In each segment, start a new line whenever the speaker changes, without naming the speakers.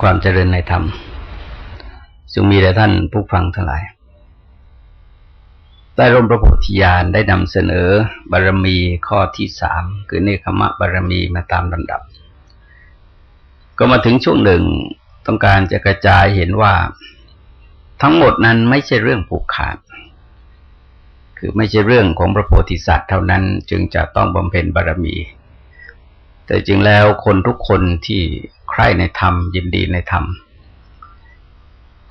ความเจริญในธรรมจงมีแด่ท่านผู้ฟังทั้งหลายใต้ร่มพระโพธิญาณได้นำเสนอบารมีข้อที่สามคือเนคขมะบารมีมาตามลำดับ ก็มาถึงช่วงหนึ่งต้องการจะกระจายเห็นว่า ทั้งหมดนั้นไม่ใช่เรื่องผูกขาด คือไม่ใช่เรื่องของพระโพธิสัตว์เท่านั้นจึงจะต้องบำเพ็ญบารมี แต่จริงแล้วคนทุกคนที่ ใคร่ในธรรม ยินดีในธรรม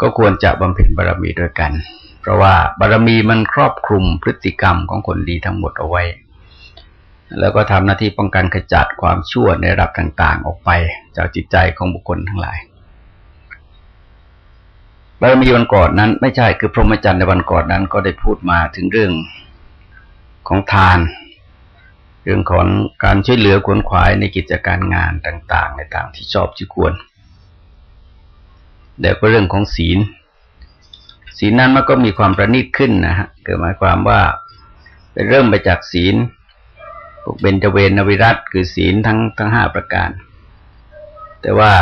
ก็ควรจะบำเพ็ญบารมีด้วยกัน เพราะว่าบารมีมันครอบคลุมพฤติกรรมของคนดีทั้งหมดเอาไว้ แล้วก็ทำหน้าที่ป้องกันขจัดความชั่วในระดับต่าง ๆ ออกไปจากจิตใจของบุคคลทั้งหลายบารมีวันก่อนนั้น ไม่ใช่คือพรหมจรรย์ในวันก่อนนั้นก็ได้พูดมาถึงเรื่องของทาน เรื่องของการช่วยเหลือขวนขวายในกิจการงานต่าง ๆ ในต่างที่ชอบที่ควรเดี๋ยวก็เรื่องของศีล ศีลนั้นมันก็มีความประณีตขึ้นนะฮะเกิดหมายความว่าเป็นเริ่มไปจากศีลพวกเบญจเวนวิรัตคือศีลทั้งทั้งห้าประการ แต่ว่า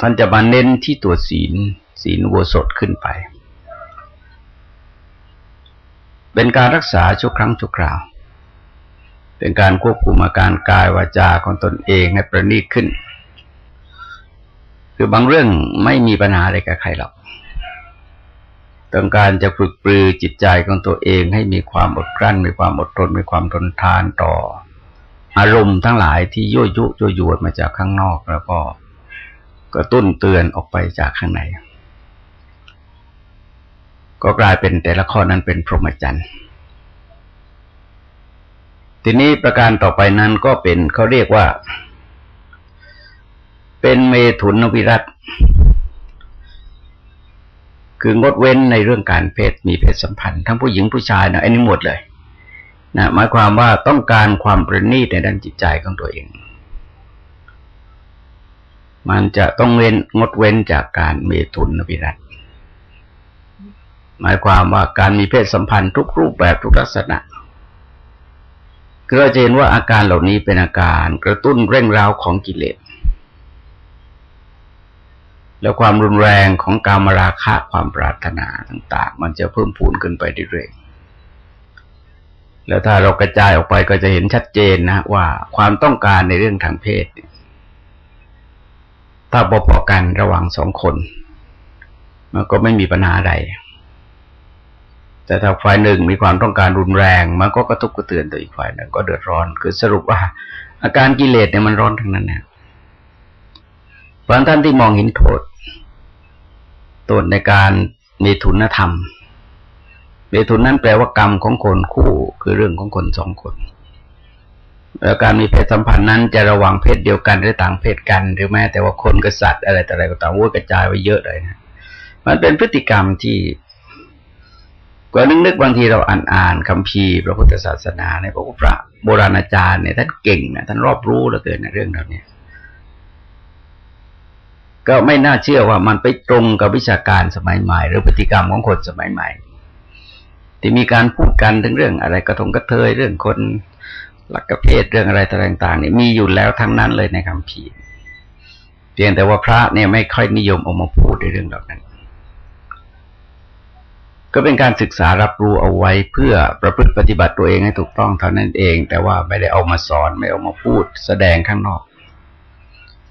ท่านจะมาเน้นที่ตัวศีล ศีลโวสดขึ้นไป เป็นการรักษาชั่วครั้งชั่วคราว เป็นการควบคุมอาการกายวาจาของตนเองให้ประณีตขึ้น คือบางเรื่องไม่มีปัญหาอะไรกับใครหรอกต้องการจะฝึกปรือจิตใจของตัวเองให้มีความอดกลั้น มีความอดทน มีความทนทานต่อ อารมณ์ทั้งหลายที่ยั่วยุยั่วยวนมาจากข้างนอกแล้วก็กระตุ้นเตือนออกไปจากข้างใน ก็กลายเป็นแต่ละข้อนั้นเป็นพรหมจรรย์ ทีนี้ประการต่อไปนั้นก็เป็นเขาเรียกว่า เป็นเมถุนวิรัตคืองดเว้นในเรื่องการเพศมีเพศสัมพันธ์ ทั้งผู้หญิงผู้ชายนะอันนี้หมดเลยนะหมายความว่าต้องการความประณีตในด้านจิตใจของตัวเอง มันจะต้องเว้นงดเว้นจากการเมตุนวิรัตหมายความว่าการมีเพศสัมพันธ์ทุกรูปแบบทุกลักษณะ คือเราจะเห็นว่าอาการเหล่านี้เป็นอาการกระตุ้นเร่งร้าวของกิเลส แล้วความรุนแรงของกามราคะความปรารถนาต่าง ๆ มันจะเพิ่มพูนขึ้นไปเรื่อยๆแล้วถ้าเรากระจายออกไปก็จะเห็นชัดเจนนะว่าความต้องการในเรื่องทางเพศถ้าพอๆกันระหว่างสองคน มันก็ไม่มีปัญหาใด แต่ถ้าฝ่ายหนึ่งมีความต้องการรุนแรง มันก็กระทบกกระเตือนตัวอีกฝ่ายหนึ่งก็เดือดร้อน คือสรุปว่า อาการกิเลสเนี่ยมันร้อนทั้งนั้นนี่ยเพราะท่านที่มองเห็นโทษโทษในการมีทุนธรรมมีทุนนั้นแปลว่ากรรมของคนคู่คือเรื่องของคนสองคนแล้วการมีเพศสัมพันธ์นั้นจะระวังเพศเดียวกันหรือต่างเพศกันหรือแม้แต่ว่าคนกับสัตว์อะไรแต่อะไรก็ตามว่ากระจายไว้เยอะเลยนะมันเป็นพฤติกรรมที่ ก็นึกนึกบางทีเราอ่านอ่านคำพีพระพุทธศาสนาในพระพุทธโบราณอาจารย์เนี่ยท่านเก่งนะท่านรอบรู้เหลือเกินในเรื่องเหล่านี้ก็ไม่น่าเชื่อว่ามันไปตรงกับวิชาการสมัยใหม่ หรือพฤติกรรมของคนสมัยใหม่ ที่มีการพูดกันถึงเรื่องอะไรกระทงกระเทยเรื่องคนหลักกระเพศเรื่องอะไรต่างๆเนี่ยมีอยู่แล้วทั้งนั้นเลยในคำพีเพียงแต่ว่าพระเนี่ยไม่ค่อยนิยมออกมาพูดในเรื่องเหล่านั้น ก็เป็นการศึกษารับรู้เอาไว้เพื่อประพฤติปฏิบัติตัวเองให้ถูกต้องเท่านั้นเอง แต่ว่าไม่ได้เอามาสอนไม่เอามาพูดแสดงข้างนอก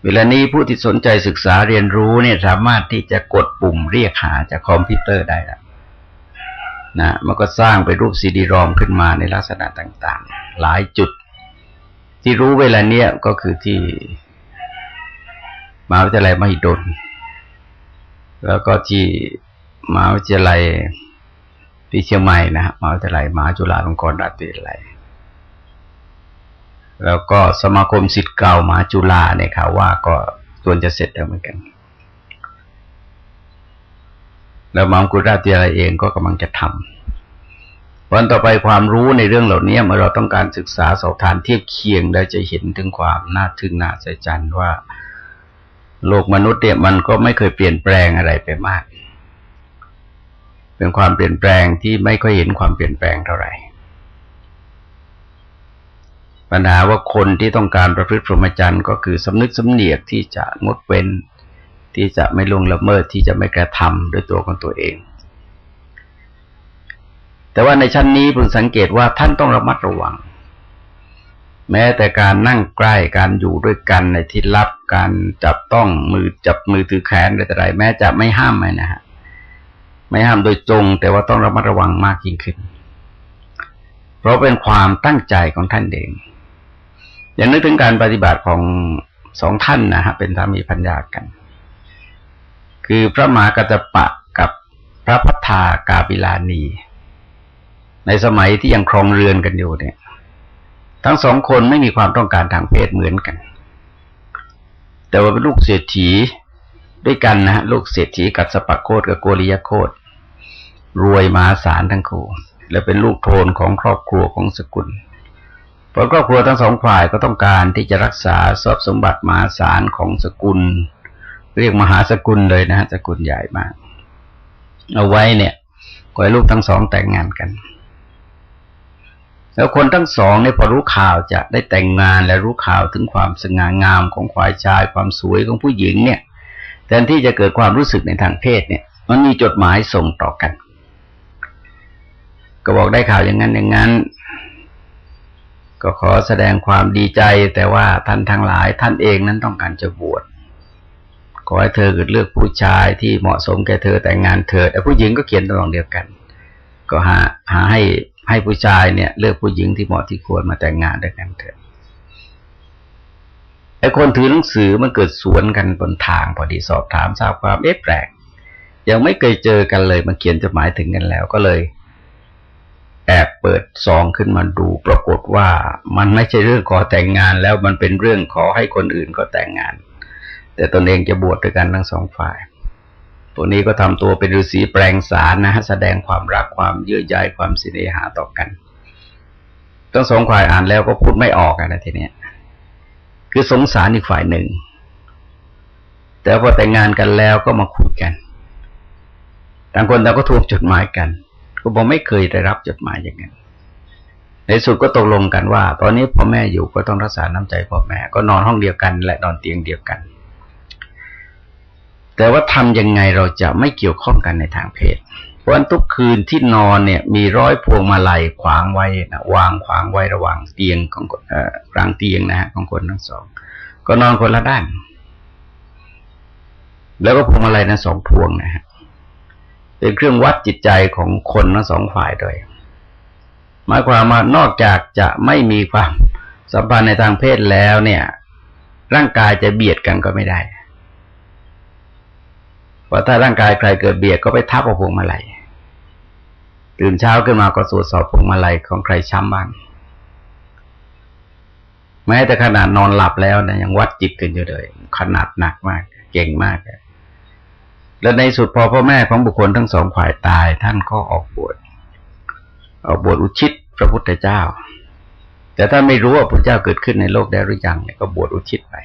เวลานี้ผู้ที่สนใจศึกษาเรียนรู้เนี่ยสามารถที่จะกดปุ่มเรียกหาจากคอมพิวเตอร์ได้แล้วนะมันก็สร้างเป็นรูปซีดีรอมขึ้นมาในลักษณะต่างๆ หลายจุด ที่รู้เวลาเนี้ยก็คือที่มหาวิทยาลัยมหิดลแล้วก็ที่มหาวิทยาลัย ที่เชียงใหม่นะมหาวิทยาลัยมหาจุฬาลงกรณราชวิทยาลัยแล้วก็สมาคมสิทธิ์เก่ามหาจุฬาเนี่ยค่ะว่าก็ส่วนจะเสร็จแล้วเหมือนกัน แล้วมหากุฎราชวิทยาลัยเองก็กำลังจะทำวันต่อไปความรู้ในเรื่องเหล่านี้เมื่อเราต้องการศึกษาสอบทานเทียบเคียงเราจะเห็นถึงความน่าทึ่งน่าใจจันว่า โลกมนุษย์เนี่ยมันก็ไม่เคยเปลี่ยนแปลงอะไรไปมาก เป็นความเปลี่ยนแปลงที่ไม่ค่อยเห็นความเปลี่ยนแปลงเท่าไหร่ ปัญหาว่าคนที่ต้องการประพฤติพรหมจรรย์ก็คือสำนึกสำเนียกที่จะงดเว้น ที่จะไม่ลงละเมิดที่จะไม่กระทำด้วยตัวของตัวเอง แต่ว่าในชั้นนี้พึงสังเกตว่าท่านต้องระมัดระวัง แม้แต่การนั่งใกล้การอยู่ด้วยกันในที่ลับการจับต้องมือจับมือถือแขนอะไรแต่ไรแม้จะไม่ห้ามไหมนะฮะ ไม่ห้ามโดยตรง แต่ว่าต้องระมัดระวังมากยิ่งขึ้น เพราะเป็นความตั้งใจของท่านเอง อย่างนึกถึงการปฏิบัติของสองท่านนะฮะเป็นสามีพัญญากัน คือพระมหากัจจปะกับพระพัฒากาบิลานี ในสมัยที่ยังครองเรือนกันอยู่เนี่ย ทั้งสองคนไม่มีความต้องการทางเพศเหมือนกัน แต่ว่าเป็นลูกเศรษฐีด้วยกันนะฮะลูกเศรษฐีกัสปะโคตกับโกริยโคต รวยมหาศาลทั้งคู่ และเป็นลูกโทนของครอบครัวของสกุลเพราะครอบครัวทั้งสองฝ่ายก็ต้องการที่จะรักษาทรัพย์สมบัติมหาศาลของสกุล เรียกมหาสกุลเลยนะฮะสกุลใหญ่มาก เอาไว้เนี่ยก็ให้ลูกทั้งสองแต่งงานกัน แล้วคนทั้งสองเนี่ยพอรู้ข่าวจะได้แต่งงานและรู้ข่าวถึงความสง่างามของควายชาย ความสวยของผู้หญิงเนี่ยแทนที่จะเกิดความรู้สึกในทางเพศเนี่ย มันมีจดหมายส่งต่อกัน ก็บอกได้ข่าวอย่างนั้นอย่างนั้น ก็ขอแสดงความดีใจแต่ว่าท่านทั้งหลายท่านเองนั้นต้องการจะบวชขอให้เธอเกิดเลือกผู้ชายที่เหมาะสมแก่เธอแต่งงานเธอแต่ผู้หญิงก็เขียนตรงเดียวกัน ก็หาหาให้ให้ผู้ชายเนี่ย เลือกผู้หญิงที่เหมาะที่ควรมาแต่งงานด้วยกันเถอะไอ้คนถือหนังสือมันเกิดสวนกันบนทางพอดีสอบถามทราบความเอ๊ะแปลกยังไม่เคยเจอกันเลยมันเขียนจดหมายถึงกันแล้วก็เลย แอบเปิดซองขึ้นมาดู ปรากฏว่ามันไม่ใช่เรื่องขอแต่งงานแล้วมันเป็นเรื่องขอให้คนอื่นก็แต่งงาน แต่ตนเองจะบวชด้วยกันทั้งสองฝ่าย ตัวนี้ก็ทำตัวเป็นฤาษีแปลงสารนะฮะแสดงความรักความเยื่อใยความสิเนหาต่อกันทั้งสองฝ่ายอ่านแล้วก็พูดไม่ออกนะทีเนี้ยคือสงสารอีกฝ่ายหนึ่ง แต่พอแต่งงานกันแล้วก็มาคุยกัน ต่างคนต่างก็ทวงจดหมายกัน ก็บอกไม่เคยได้รับจดหมายอย่างนั้นในสุดก็ตกลงกันว่า ตอนนี้พ่อแม่อยู่ก็ต้องรักษาน้ำใจพ่อแม่ก็นอนห้องเดียวกัน และนอนเตียงเดียวกัน แต่ว่าทำยังไงเราจะไม่เกี่ยวข้องกันในทางเพศ เพราะทุกคืนที่นอนเนี่ย มีร้อยพวงมาลัยขวางไว้นะวางขวางไว้ระหว่างเตียงของกลางเตียงนะฮะของคนทั้งสอง ก็นอนคนละด้าน แล้วก็พวงมาลัยนั้นสองพวงนะฮะ เป็นเครื่องวัดจิตใจของคนทั้งสองฝ่ายด้วยหมายความว่านอกจากจะไม่มีความสัมพันธ์ในทางเพศแล้วเนี่ย ร่างกายจะเบียดกันก็ไม่ได้เพราะถ้าร่างกายใครเกิดเบียดก็ไปทับกับพวงมาลัยตื่นเช้าขึ้นมาก็ตรวจสอบพวงมาลัยของใครช้ำบ้างแม้แต่ขนาดนอนหลับแล้วนะยังวัดจิตกันอยู่เลย ขนาดหนักมาก เก่งมาก แล้วในสุดพอพ่อแม่ของบุคคลทั้งสองฝ่ายตาย ท่านก็ออกบวชออกบวชอุทิศพระพุทธเจ้า แต่ถ้าไม่รู้ว่าพระเจ้าเกิดขึ้นในโลกได้หรือยังเนี่ยก็บวชอุทิศไป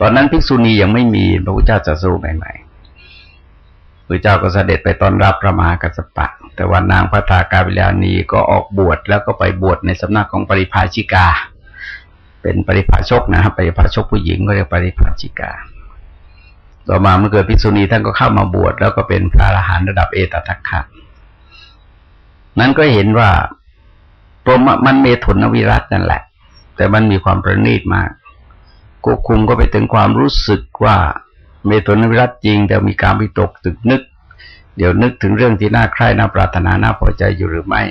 ตอนนั้นภิกษุณียังไม่มีพระพุทธเจ้าจะสู้ใหม่ๆพระเจ้าก็เสด็จไปตอนรับพระมหากัสปะ แต่ว่านางพระตากาวิลานีก็ออกบวชแล้วก็ไปบวชในสำนักของปริภาชิกา เป็นปริภาชกนะครับปริภาชกผู้หญิงก็เรียกปริภาชิกา ต่อมาเมื่อเกิดภิกษุณีท่านก็เข้ามาบวชแล้วก็เป็นพระอรหันต์ระดับเอตทัคคะนั้นก็เห็นว่าพรหมมันเมถุนวิรัตนั่นแหละ แต่มันมีความประณีตมากควบคุมก็ไปถึงความรู้สึกว่าเมถุนวิรัตจริง แต่มีการวิตกตึกนึก เดี๋ยวนึกถึงเรื่องที่น่าใคร่น่าปรารถนาน่าพอใจอยู่หรือไม่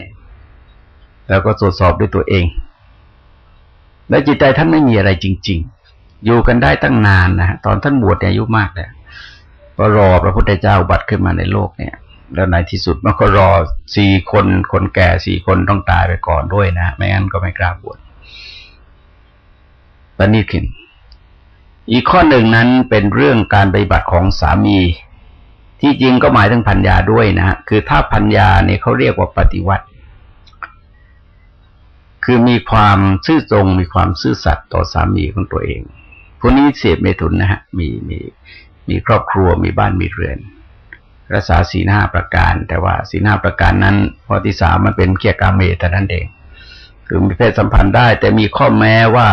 แล้วก็ตรวจสอบด้วยตัวเอง และจิตใจท่านไม่มีอะไรจริง ๆ อยู่กันได้ตั้งนานนะฮะตอนท่านบวชอายุมากแล้วก็รอพระพุทธเจ้าบัตขึ้นมาในโลกเนี่ย แล้วในที่สุดมันก็รอสี่คนคนแก่สี่คนต้องตายไปก่อนด้วยนะไม่งั้นก็ไม่กล้าบวชปณิขึ้นอีกข้อหนึ่งนั้นเป็นเรื่องการปฏิบัติของสามี ที่จริงก็หมายถึงพัญญาด้วยนะคือถ้าพัญญาเนี่ยเขาเรียกว่าปฏิวัติ คือมีความซื่อตรงมีความซื่อสัตย์ต่อสามีของตัวเอง พวกนี้เสียเมตุนนะฮะมีมีมีครอบครัวมีบ้านมีเรือน รักษาสีหน้าประการ แต่ว่าสีหน้าประการนั้นพอที่สามมันเป็นเกียรกาเมแต่นั้นเองคือมีเพศสัมพันธ์ได้ แต่มีข้อแม้ว่า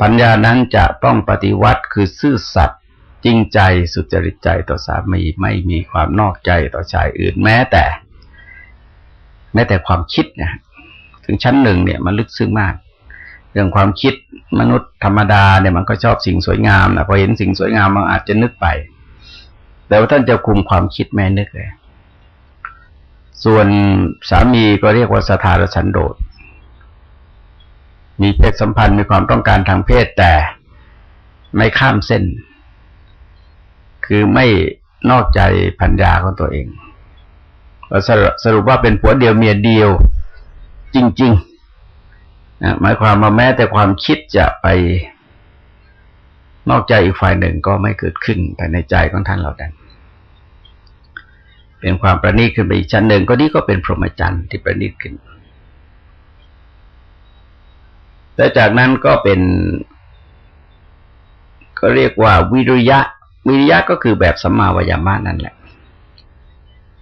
ปัญญานั้นจะต้องปฏิวัติคือซื่อสัตย์จริงใจสุจริตใจต่อสามีไม่มีความนอกใจต่อชายอื่นแม้แต่ แม้แต่ความคิดนะถึงชั้นหนึ่งเนี่ยมันลึกซึ้งมาก เรื่องความคิดมนุษย์ธรรมดาเนี่ยมันก็ชอบสิ่งสวยงามนะพอเห็นสิ่งสวยงามมันอาจจะนึกไป แต่ว่าท่านจะคุมความคิดแม่นึกเลย ส่วนสามีก็เรียกว่าสถารสันโดษมีเพศสัมพันธ์มีความต้องการทางเพศแต่ไม่ข้ามเส้น คือไม่นอกใจพัญญาของตัวเองสรุปว่าเป็นผัวเดียวเมียเดียว จริง ๆ หมายความว่าแม้แต่ความคิดจะไปนอกใจอีกฝ่ายหนึ่งก็ไม่เกิดขึ้นภายในใจของท่านเราดันเป็นความประณีตขึ้นไปอีกชั้นหนึ่งก็นี่ก็เป็นพรหมจรรย์ที่ประณีตขึ้นและจากนั้นก็เป็น ก็เรียกว่าวิริยะ วิริยะก็คือแบบสัมมาวิยามะนั่นแหละ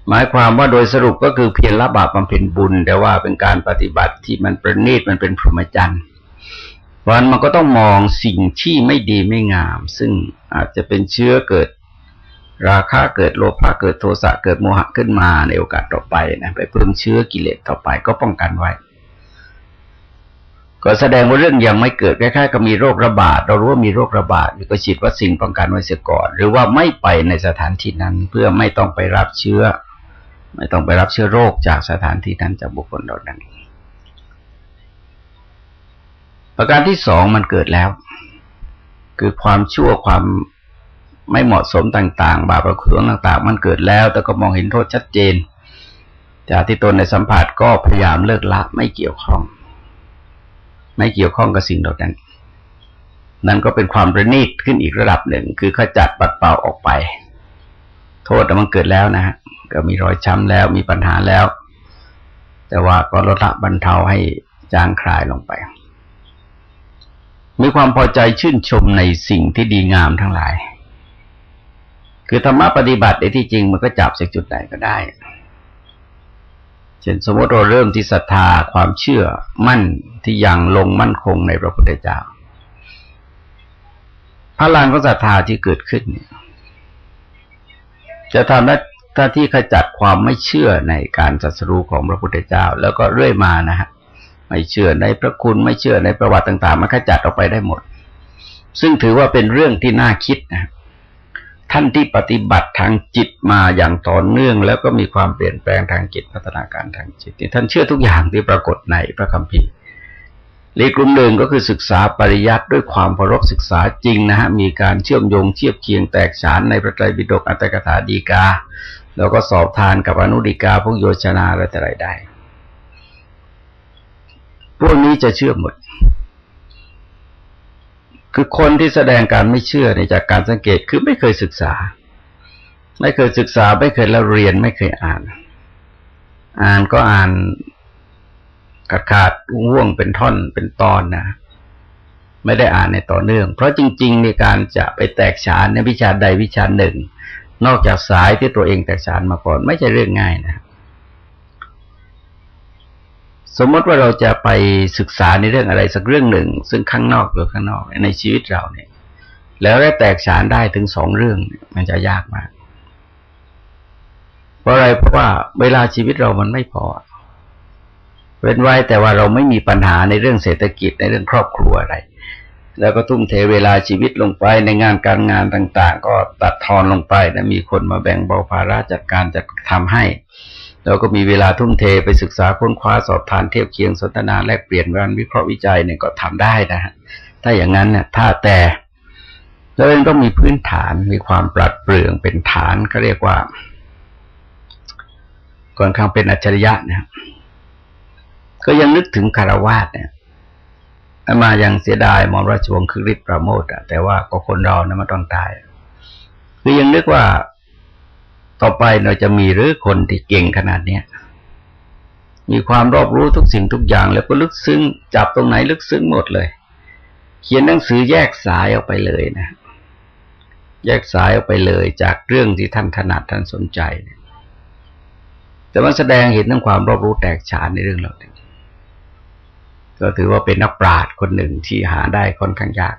หมายความว่าโดยสรุปก็คือเพียรละบาปบำเพ็ญบุญ แต่ว่าเป็นการปฏิบัติที่มันประณีตมันเป็นพรหมจรรย์เพราะนั้นมันก็ต้องมองสิ่งที่ไม่ดีไม่งาม ซึ่งอาจจะเป็นเชื้อเกิดราคะเกิดโลภะเกิดโทสะเกิดโมหะขึ้นมาในโอกาสต่อไปนะไปเพิ่มเชื้อกิเลสต่อไปก็ป้องกันไว้ ก็แสดงว่าเรื่องยังไม่เกิดคล้ายๆกับมีโรคระบาด เรารู้ว่ามีโรคระบาดก็ฉีดวัคซีนป้องกันไว้เสียก่อน หรือว่าไม่ไปในสถานที่นั้นเพื่อไม่ต้องไปรับเชื้อ ไม่ต้องไปรับเชื้อโรคจากสถานที่นั้นจากบุคคลเหล่านั้นประการที่สองมันเกิดแล้ว คือความชั่วความไม่เหมาะสมต่าง ๆ บาปประคุณต่าง ๆ มันเกิดแล้ว แต่ก็มองเห็นโทษชัดเจน จากที่ตนในสัมผัสก็พยายามเลิกละไม่เกี่ยวข้อง ไม่เกี่ยวข้องกับสิ่งเหล่านั้น นั่นก็เป็นความประณีตขึ้นอีกระดับหนึ่ง คือขจัดปัดเป่าออกไป โทษมันเกิดแล้วนะฮะ ก็มีรอยช้ำแล้วมีปัญหาแล้ว แต่ว่าก็ลดละบรรเทาให้จางคลายลงไป มีความพอใจชื่นชมในสิ่งที่ดีงามทั้งหลาย คือธรรมะปฏิบัติในที่จริงมันก็จับจากจุดไหนก็ได้ เช่นสมมติเราเริ่มที่ศรัทธาความเชื่อมั่นที่ยังลงมั่นคงในพระพุทธเจ้าพลังของศรัทธาที่เกิดขึ้นเนี่ยจะทำห น้าที่ขจัดความไม่เชื่อในการศัสรู้ของพระพุทธเจ้า แล้วก็เรื่อยมานะฮะไม่เชื่อในพระคุณไม่เชื่อในประวัติต่างๆ มันขจัดออกไปได้หมด ซึ่งถือว่าเป็นเรื่องที่น่าคิดนะท่านที่ปฏิบัติทางจิตมาอย่างต่อเนื่อง แล้วก็มีความเปลี่ยนแปลงทางจิตพัฒนาการทางจิตท่านเชื่อทุกอย่างที่ปรากฏในพระคัมภีร์อีกกลุ่มหนึ่งก็คือศึกษาปริยัติด้วยความเคารพศึกษาจริงนะฮะมีการเชื่อมโยงเทียบเคียงแตกฉานในพระไตรปิฎกอัตถกถาดีกา แล้วก็สอบทานกับอนุดีกาพวกโยชนาอะไรแต่ไรได้ พวกนี้จะเชื่อหมด คือคนที่แสดงการไม่เชื่อในจากการสังเกตคือไม่เคยศึกษา ไม่เคยศึกษา ไม่เคยแล้วเรียนไม่เคยอ่าน อ่านก็อ่านขาดขาดว่วงเป็นท่อนเป็นตอนนะไม่ได้อ่านในต่อเนื่อง เพราะจริง ๆ ในการจะไปแตกฉานในวิชาใดวิชาหนึ่ง นอกจากสายที่ตัวเองแตกฉานมาก่อน ไม่ใช่เรื่องง่ายนะสมมติว่าเราจะไปศึกษาในเรื่องอะไรสักเรื่องหนึ่ง ซึ่งข้างนอกหรือข้างนอกในชีวิตเราเนี่ย แล้วได้แตกฉานได้ถึงสองเรื่องมันจะยากมากเพราะอะไรเพราะว่าเวลาชีวิตเรามันไม่พอเว้นไว้แต่ว่าเราไม่มีปัญหาในเรื่องเศรษฐกิจในเรื่องครอบครัวอะไร แล้วก็ทุ่มเทเวลาชีวิตลงไปในงานการงานต่าง ๆ ก็ตัดทอนลงไปนะมีคนมาแบ่งเบาภาระจัดการจัดทำให้เราก็มีเวลาทุ่มเทไปศึกษาค้นคว้าสอบทานเทียบเคียงสนทนาแลกเปลี่ยนการวิเคราะห์วิจัยเนี่ยก็ทำได้นะฮะถ้าอย่างนั้นเนี่ยถ้าแต่เราเองต้องมีพื้นฐานมีความปรัดเปรื่องเป็นฐานเขาเรียกว่าก่อนข้างเป็นอัจฉริยะเนี่ยก็ยังนึกถึงคารวาสเนี่ย มายังเสียดายมอมราชวงศ์คือฤทธิ์ประโมทอะแต่ว่าก็คนเรานะมันต้องตาย คือยังนึกว่าต่อไปเราจะมีหรือคนที่เก่งขนาดเนี้ยมีความรอบรู้ทุกสิ่งทุกอย่าง แล้วก็ลึกซึ้งจับตรงไหนลึกซึ้งหมดเลย เขียนหนังสือแยกสายออกไปเลยนะ แยกสายออกไปเลยจากเรื่องที่ท่านถนัดท่านสนใจ แต่มันแสดงเห็นทั้งความรอบรู้แตกฉานในเรื่องเหล่านี้ ก็ถือว่าเป็นนักปราชญ์คนหนึ่งที่หาได้ค่อนข้างยาก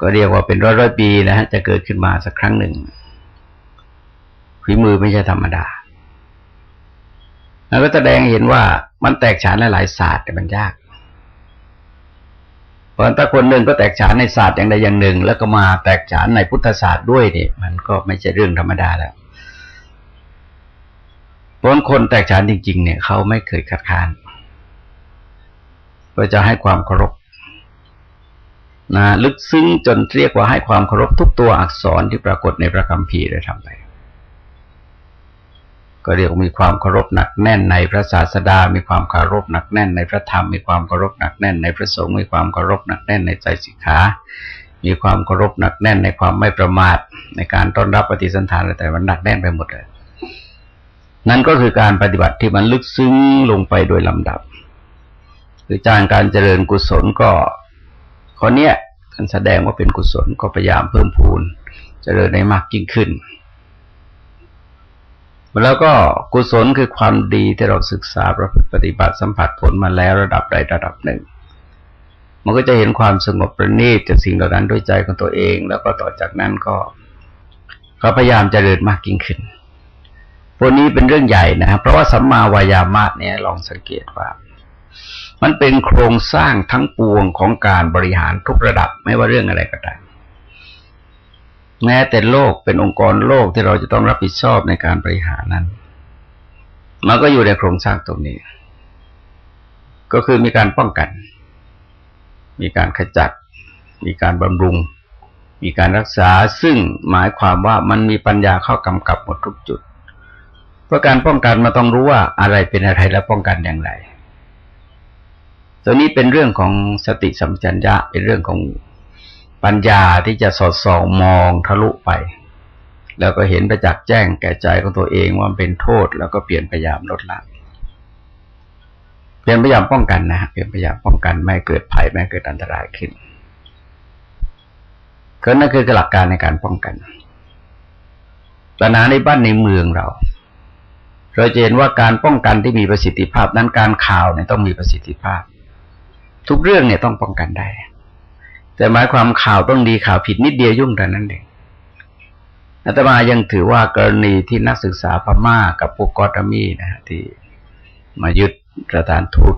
ก็เรียกว่าเป็นร้อยร้อยปีนะฮะจะเกิดขึ้นมาสักครั้งหนึ่งฝีมือไม่ใช่ธรรมดา แล้วก็แสดงเห็นว่ามันแตกฉานหลายศาสตร์แต่มันยากเพราะถ้าคนหนึ่งก็แตกฉานในศาสตร์อย่างใดอย่างหนึ่ง แล้วก็มาแตกฉานในพุทธศาสตร์ด้วยเนี่ยมันก็ไม่ใช่เรื่องธรรมดาแล้วเพราะคนแตกฉานจริง ๆ เนี่ยเขาไม่เคยคัดค้าน ก็จะให้ความเคารพนะลึกซึ้งจนเรียกว่าให้ความเคารพทุกตัวอักษรที่ปรากฏในพระคัมภีร์ได้ทำไป ก็เรียกมีความเคารพหนักแน่นในพระศาสดา มีความเคารพหนักแน่นในพระธรรม มีความเคารพหนักแน่นในพระสงฆ์ มีความเคารพหนักแน่นในใจสิกขา มีความเคารพหนักแน่นในความไม่ประมาท ในการต้อนรับปฏิสันทานอะไรแต่มันหนักแน่นไปหมดเลย นั่นก็คือการปฏิบัติที่มันลึกซึ้งลงไปโดยลำดับ คือจางการเจริญกุศลก็ข้อเนี้ยท่านแสดงว่าเป็นกุศลก็พยายามเพิ่มพูนเจริญได้มากยิ่งขึ้น แล้วก็กุศลคือความดีที่เราศึกษาประพฤติปฏิบัติสัมผัสผลมาแล้วระดับใดระดับหนึ่ง มันก็จะเห็นความสงบประณีตจากสิ่งเหล่านั้นด้วยใจของตัวเอง แล้วก็ต่อจากนั้นก็เขาพยายามเจริญมากยิ่งขึ้นพวกนี้เป็นเรื่องใหญ่นะครับเพราะว่าสัมมาวายามาตเนี่ยลองสังเกตว่า มันเป็นโครงสร้างทั้งปวงของการบริหารทุกระดับไม่ว่าเรื่องอะไรก็ตามแม้แต่โลกเป็นองค์กรโลกที่เราจะต้องรับผิดชอบในการบริหารนั้น มันก็อยู่ในโครงสร้างตรงนี้ ก็คือมีการป้องกัน มีการขจัด มีการบำรุง มีการรักษาซึ่งหมายความว่ามันมีปัญญาเข้ากำกับหมดทุกจุด เพราะการป้องกันมาต้องรู้ว่าอะไรเป็นอะไรและป้องกันอย่างไร ตัวนี้เป็นเรื่องของสติสัมปชัญญะเป็นเรื่องของปัญญาที่จะสอดส่องมองทะลุไป แล้วก็เห็นประจักษ์แจ้งแก่ใจของตัวเองว่าเป็นโทษ แล้วก็เปลี่ยนพยายามลดละเปลี่ยนพยายามป้องกันนะเปลี่ยนพยายามป้องกันไม่เกิดภัยไม่เกิดอันตรายขึ้นก็นั่นคือหลักการในการป้องกันปัญหาในบ้านในเมืองเรา เราจะเห็นว่าการป้องกันที่มีประสิทธิภาพนั้นการข่าวเนี่ยต้องมีประสิทธิภาพ ทุกเรื่องเนี่ยต้องป้องกันได้ แต่หมายความข่าวต้องดีข่าวผิดนิดเดียวยุ่งแต่นั้นเองอาตมายังถือว่ากรณีที่นักศึกษาพม่ากับพวกกอตมีนะฮะที่มายึดสถานทูต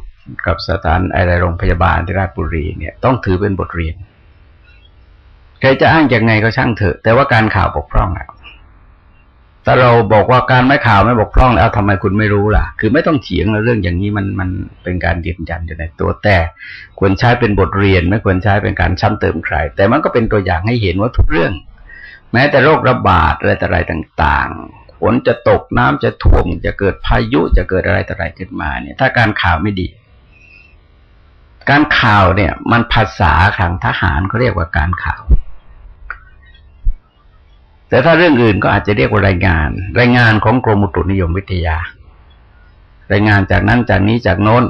กับสถานอะไรโรงพยาบาลที่ราชบุรีเนี่ยต้องถือเป็นบทเรียน ใครจะอ้างอย่างไงก็ช่างเถอะ แต่ว่าการข่าวบกพร่องอะ ถ้าเราบอกว่าการไม่ข่าวไม่บกพร่องแล้วทำไมคุณไม่รู้ล่ะ คือไม่ต้องเถียงเรื่องอย่างนี้มันมันเป็นการยืนยันอยู่ในตัวแต่ควรใช้เป็นบทเรียน ไม่ควรใช้เป็นการช้ำเติมใคร แต่มันก็เป็นตัวอย่างให้เห็นว่าทุกเรื่อง แม้แต่โรคระบาดอะไรต่อะไรต่างๆฝนจะตกน้ำจะท่วมจะเกิดพายุจะเกิดอะไรต่อะไรขึ้นมาเนี่ย ถ้าการข่าวไม่ดี การข่าวเนี่ย มันภาษาทางทหารเขาเรียกว่าการข่าว แต่ถ้าเรื่องอื่นก็อาจจะเรียกว่ารายงาน รายงานของกรมอุตุนิยมวิทยา รายงานจากนั้นจากนี้จากโน้น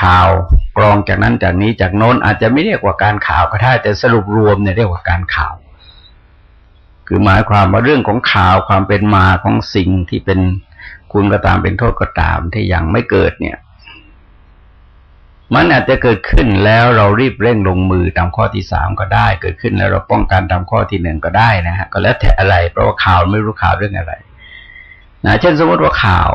ข่าวกรองจากนั้นจากนี้จากโน้นอาจจะไม่เรียกว่าการข่าวก็ได้แต่สรุปรวมเนี่ยเรียกว่าการข่าว คือหมายความว่าเรื่องของข่าวความเป็นมาของสิ่งที่เป็นคุณก็ตามเป็นโทษก็ตามที่ยังไม่เกิดเนี่ย มันอาจจะเกิดขึ้นแล้วเรารีบเร่งลงมือตามข้อที่สามก็ได้ เกิดขึ้นแล้วเราป้องกันตามข้อที่หนึ่งก็ได้นะฮะก็แล้วแต่อะไร เพราะว่าข่าวไม่รู้ข่าวเรื่องอะไรนะเช่นสมมติว่าข่าว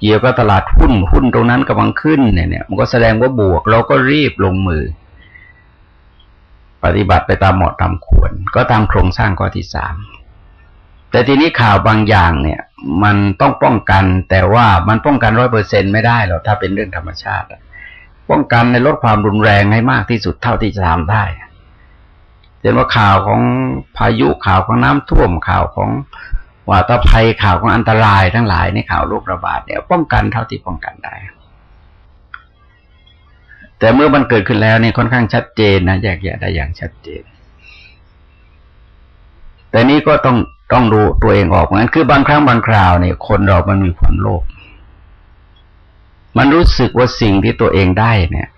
เกี่ยวกับตลาดหุ้นหุ้นตรงนั้นกำลังขึ้นเนี่ยเนี่ยมันก็แสดงว่าบวก เราก็รีบลงมือ ปฏิบัติไปตามเหมาะตามควร ก็ตามโครงสร้างข้อที่สามแต่ทีนี้ข่าวบางอย่างเนี่ย มันต้องป้องกันแต่ว่ามันป้องกันร้อยเปอร์เซ็นไม่ได้หรอกถ้าเป็นเรื่องธรรมชาติ ป้องกันในลดความรุนแรงให้มากที่สุดเท่าที่จะทำได้เช่นว่าข่าวของพายุข่าวของน้ำท่วมข่าวของวาตภัยข่าวของอันตรายทั้งหลายในข่าวโรคระบาดเนี่ย ป้องกันเท่าที่ป้องกันได้ แต่เมื่อมันเกิดขึ้นแล้วเนี่ยค่อนข้างชัดเจนนะแยกแยะได้อย่างชัดเจน แต่นี้ก็ต้องต้องดูตัวเองออกเหมือนคือบางครั้งบางคราวเนี่ยคนเรามันมีความโลภ มันรู้สึกว่าสิ่งที่ตัวเองได้เนี่ย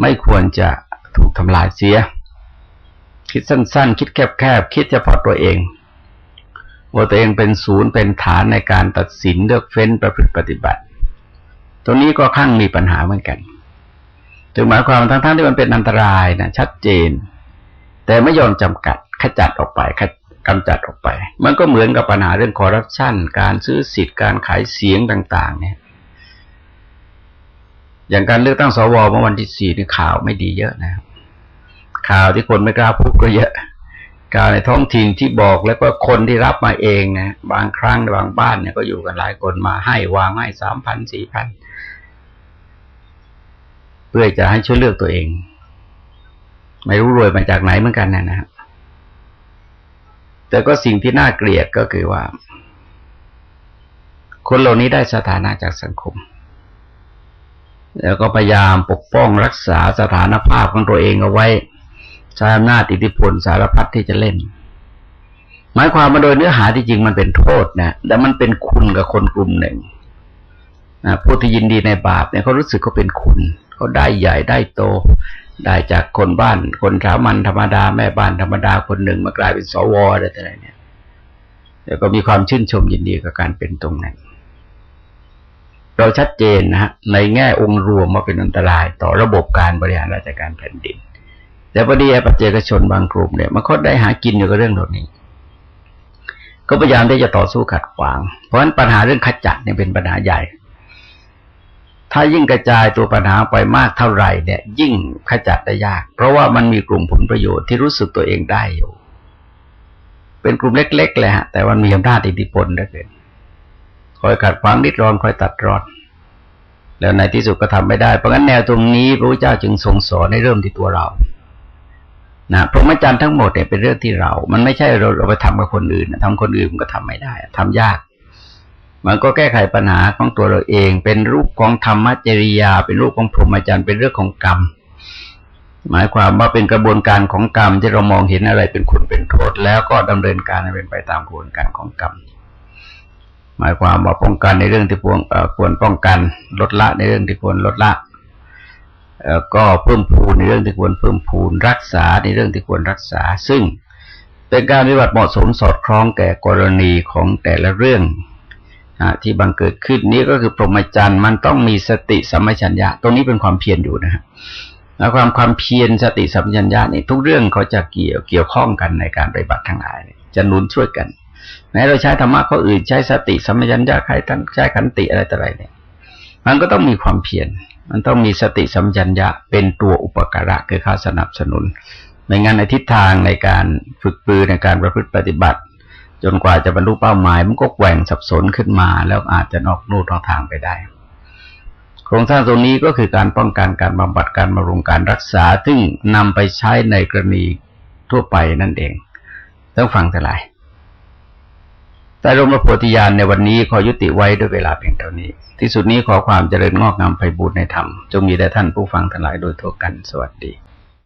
ไม่ควรจะถูกทำลายเสีย คิดสั้น ๆ คิดแคบๆ คิดเฉพาะตัวเอง ว่าตัวเองเป็นศูนย์เป็นฐานในการตัดสินเลือกเฟ้นประพฤติปฏิบัติ ตรงนี้ก็ข้างมีปัญหาเหมือนกัน ถึงหมายความทั้งๆที่มันเป็นอันตรายนะชัดเจน แต่ไม่ยอมจำกัดขจัดออกไปขกำจัดออกไป มันก็เหมือนกับปัญหาเรื่องคอร์รัปชันการซื้อสิทธิ์การขายเสียงต่าง ๆ เนี่ย อย่างการเลือกตั้งสวเมื่อวันที่สี่นี่ข่าวไม่ดีเยอะนะครับข่าวที่คนไม่กล้าพูดก็เยอะการในท้องถิ่นที่บอกแล้วก็คนที่รับมาเองนะบางครั้งบางบ้านเนี่ยก็อยู่กันหลายคนมาให้วางให้สามพันสี่พันเพื่อจะให้ช่วยเลือกตัวเอง ไม่รู้รวยมาจากไหนเหมือนกันนะนะแต่ก็สิ่งที่น่าเกลียดก็คือว่า คนเหล่านี้ได้สถานะจากสังคม แล้วก็พยายามปกป้องรักษาสถานภาพของตัวเองเอาไว้ใช้อำนาจอิทธิพลสารพัดที่จะเล่น หมายความมาโดยเนื้อหาที่จริงมันเป็นโทษนะแต่มันเป็นคุณกับคนกลุ่มหนึ่งนะผู้ที่ยินดีในบาปเนี่ยเขารู้สึกเขาเป็นคุณเขาได้ใหญ่ได้โต ได้จากคนบ้าน คนสามัญธรรมดาแม่บ้านธรรมดาคนหนึ่งมากลายเป็นสวอะไรต่างๆเนี่ยแล้วก็มีความชื่นชมยินดีกับการเป็นตรงนั้น เราชัดเจนนะฮะในแง่องค์รวมว่าเป็นอันตรายต่อระบบการบริหารราชการแผ่นดิน แต่พอดีปัจเจกชนบางกลุ่มเนี่ยมันก็ได้หากินอยู่กับเรื่องเหล่านี้ ก็พยายามที่จะต่อสู้ขัดขวาง เพราะฉะนั้นปัญหาเรื่องขจัดเนี่ยเป็นปัญหาใหญ่ ถ้ายิ่งกระจายตัวปัญหาไปมากเท่าไหร่เนี่ย ยิ่งขจัดได้ยาก เพราะว่ามันมีกลุ่มผลประโยชน์ที่รู้สึกตัวเองได้อยู่ เป็นกลุ่มเล็กๆเลยฮะแต่มันมีอำนาจอิทธิพลเหลือเกิน คอยขัดขวางนิดรอนคอยตัดรอนแล้วในที่สุดก็ทำไม่ได้ เพราะงั้นแนวตรงนี้พระพุทธเจ้าจึงทรงสอนในเริ่มที่ตัวเรานะพรหมจรรย์ทั้งหมดเนี่ยเป็นเรื่องที่เรา มันไม่ใช่เราเราไปทำกับคนอื่นทำคนอื่นมันก็ทำไม่ได้ทำยาก มันก็แก้ไขปัญหาของตัวเราเอง เป็นรูปของธรรมจริยา เป็นรูปของพรหมจรรย์เป็นเรื่องของกรรม หมายความว่าเป็นกระบวนการของกรรมที่เรามองเห็นอะไรเป็นคุณเป็นโทษ แล้วก็ดำเนินการเป็นไปตามกระบวนการของกรรม หมายความว่าป้องกันในเรื่องที่ควรควรป้องกัน ลดละในเรื่องที่ควรลดละก็เพิ่มพูนในเรื่องที่ควรเพิ่มพูนรักษาในเรื่องที่ควรรักษา ซึ่งเป็นการปฏิบัติเหมาะสมสอดคล้องแก่กรณีของแต่ละเรื่องที่บังเกิดขึ้นนี้ก็คือพรหมจรรย์มันต้องมีสติสัมปชัญญะตรงนี้เป็นความเพียรอยู่นะครับแล้วความความเพียรสติสัมปชัญญะนี่ทุกเรื่องเขาจะเกี่ยวเกี่ยวข้องกันในการปฏิบัติทั้งหลายจะนุนช่วยกัน แม้เราใช้ธรรมะเขาอื่นใช้สติสัมปชัญญะใครท่านใช้ขันติอะไรต่ออะไรเนี่ย มันก็ต้องมีความเพียรมันต้องมีสติสัมจัญญะเป็นตัวอุปการะคือข้าสนับสนุนไม่งั้นในทิศทางในการฝึกปือในการประพฤติปฏิบัติ จนกว่าจะบรรลุเป้าหมาย มันก็แกว่งสับสนขึ้นมา แล้วอาจจะนอกนู่นนอกทางไปได้โครงสร้างตรงนี้ก็คือการป้องกันการบำบัดการบำรุงการรักษา ซึ่งนำไปใช้ในกรณีทั่วไปนั่นเองต้องฟังแต่ไร แต่รมโพธิญาณในวันนี้ขอยุติไว้ด้วยเวลาเพียงเท่านี้ ที่สุดนี้ขอความเจริญงอกงามไปบูรณนธรรม จงมีแด่ท่านผู้ฟังทั้งหลายโดยทั่วกันสวัสดี